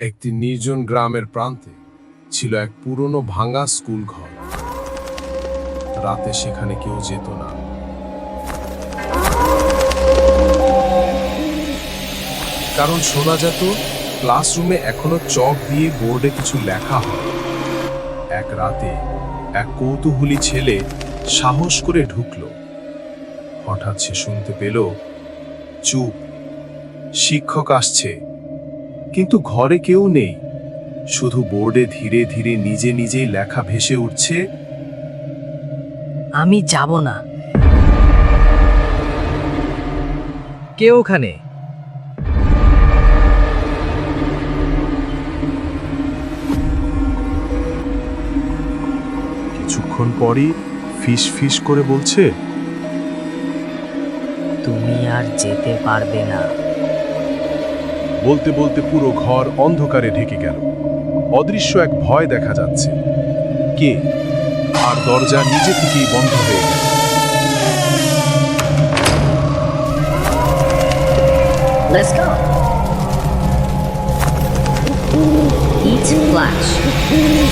একটি নির্জন গ্রামের প্রান্তে ছিল এক পুরনো ভাঙা স্কুল ঘর। রাতে সেখানে কেউ যেত না। কারণ শোনা যেত, ক্লাসরুমে এখনও চক দিয়ে বোর্ডে কিছু লেখা হয়। এক রাতে এক কৌতূহলী ছেলে সাহস করে ঢুকলো। হঠাৎ সে শুনতে পেল, চুপ, শিক্ষক আসছে। কিন্তু ঘরে কেউ নেই। শুধু বোর্ডে ধীরে ধীরে নিজে নিজেই লেখা ভেসে উঠছে আমি যাব না। কে ওখানে? কিছুক্ষণ পরই ফিস ফিস করে বলছে তুমি আর যেতে পারবে না। বলতে বলতে পুরো ঘর অন্ধকারে ঢেকে গেল অদৃশ্য এক ভয় দেখা যাচ্ছে কে আর দরজা নিজে থেকেই বন্ধ হয়ে গেল Let's go. Eat flash.